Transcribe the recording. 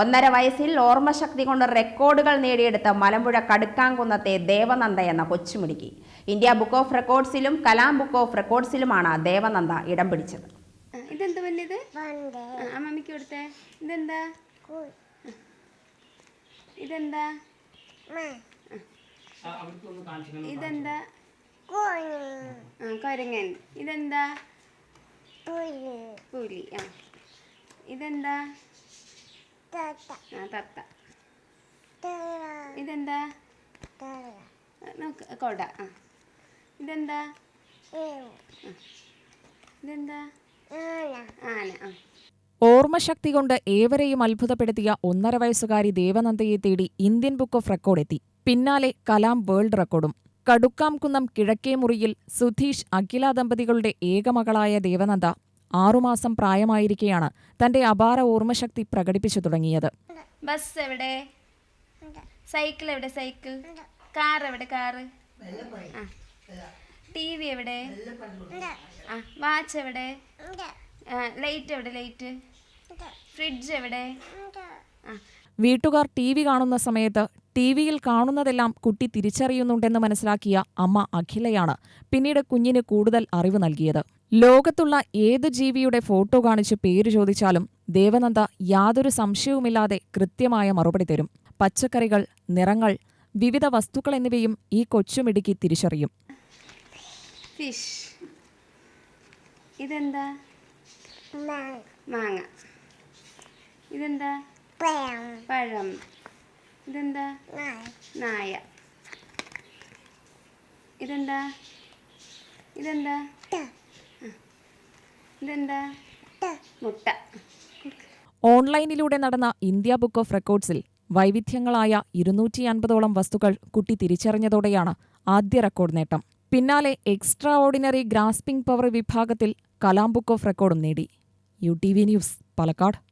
ഒന്നര വയസ്സിൽ ഓർമ്മശക്തി കൊണ്ട് റെക്കോർഡുകൾ നേടിയെടുത്ത മലമ്പുഴ കടുക്കാംകുന്നത്തെ ദേവനന്ദ എന്ന കൊച്ചുമിടുക്കി. ഇന്ത്യ ബുക്ക് ഓഫ് റെക്കോർഡ്സിലും കലാം ബുക്ക് ഓഫ് റെക്കോർഡ്സിലുമാണ് ദേവനന്ദ ഇടം പിടിച്ചത്. ഇതെന്താ വല്യത് പണ്ട് ആ അമ്മമ്മയ്ക്ക് കൊടുത്തേ. ഇതെന്താ? ഇതെന്താ? മ. ഇതെന്താ? കൊരങ്ങൻ. ഇതെന്താ? പുലി പുലി ആ. ഇതെന്താ? ആ തത്ത. ഇതെന്താ? നോക്ക് കൊട. ആ. ഇതെന്താ? ഇതെന്താ? ആന ആ. ഓർമ്മശക്തി കൊണ്ട് ഏവരെയും അത്ഭുതപ്പെടുത്തിയ ഒന്നര വയസ്സുകാരി ദേവനന്ദയെ തേടി ഇന്ത്യൻ ബുക്ക് ഓഫ് റെക്കോർഡ് എത്തി. പിന്നാലെ കലാം വേൾഡ് റെക്കോർഡും. കടുക്കാംകുന്നം കിഴക്കേ മുറിയിൽ സുധീഷ് അഖില ദമ്പതികളുടെ ഏകമകളായ ദേവനന്ദ ആറുമാസം പ്രായമായിരിക്കെയാണ് തന്റെ അപാര ഓർമ്മശക്തി പ്രകടിപ്പിച്ചു തുടങ്ങിയത്. ബസ് എവിടെ? സൈക്കിൾ എവിടെ? സൈക്കിൾ. കാർ എവിടെ? കാർ. ടി വി എവിടെ? ആ. വാച്ച് എവിടെ? ലൈറ്റ് എവിടെ? ലൈറ്റ്. ഫ്രിഡ്ജ് എവിടെ? വീട്ടുകാർ ടി വി കാണുന്ന സമയത്ത് ടി വിയിൽ കാണുന്നതെല്ലാം കുട്ടി തിരിച്ചറിയുന്നുണ്ടെന്ന് മനസ്സിലാക്കിയ അമ്മ അഖിലയാണ് പിന്നീട് കുഞ്ഞിന് കൂടുതൽ അറിവ് നൽകിയത്. ലോകത്തുള്ള ഏതു ജീവിയുടെ ഫോട്ടോ കാണിച്ച് പേര് ചോദിച്ചാലും ദേവനന്ദ യാതൊരു സംശയവുമില്ലാതെ കൃത്യമായ മറുപടി തരും. പച്ചക്കറികൾ നിറങ്ങൾ വിവിധ വസ്തുക്കൾ എന്നിവയും ഈ കൊച്ചുമിടുക്കി തിരിച്ചറിയും. ഫിഷ്. ഇതെന്താ? മാങ്ങ. ഇതെന്താ? പഴം. പഴം. ഇതെന്താ? നായ. നായ. ഇതെന്താ? ഇതെന്താ? ഇതെന്താ? മുട്ട. ഓൺലൈനിലൂടെ നടന്ന ഇന്ത്യ ബുക്ക് ഓഫ് റെക്കോർഡ്സിൽ വൈവിധ്യങ്ങളായ ഇരുന്നൂറ്റി അൻപതോളം വസ്തുക്കൾ കുട്ടി തിരിച്ചറിഞ്ഞതോടെയാണ് ആദ്യ റെക്കോർഡ് നേട്ടം. പിന്നാലെ എക്സ്ട്രാ ഓർഡിനറി ഗ്രാസ്പിംഗ് പവർ വിഭാഗത്തിൽ കലാം ബുക്ക് ഓഫ് റെക്കോർഡും നേടി. U T V news Palakkad.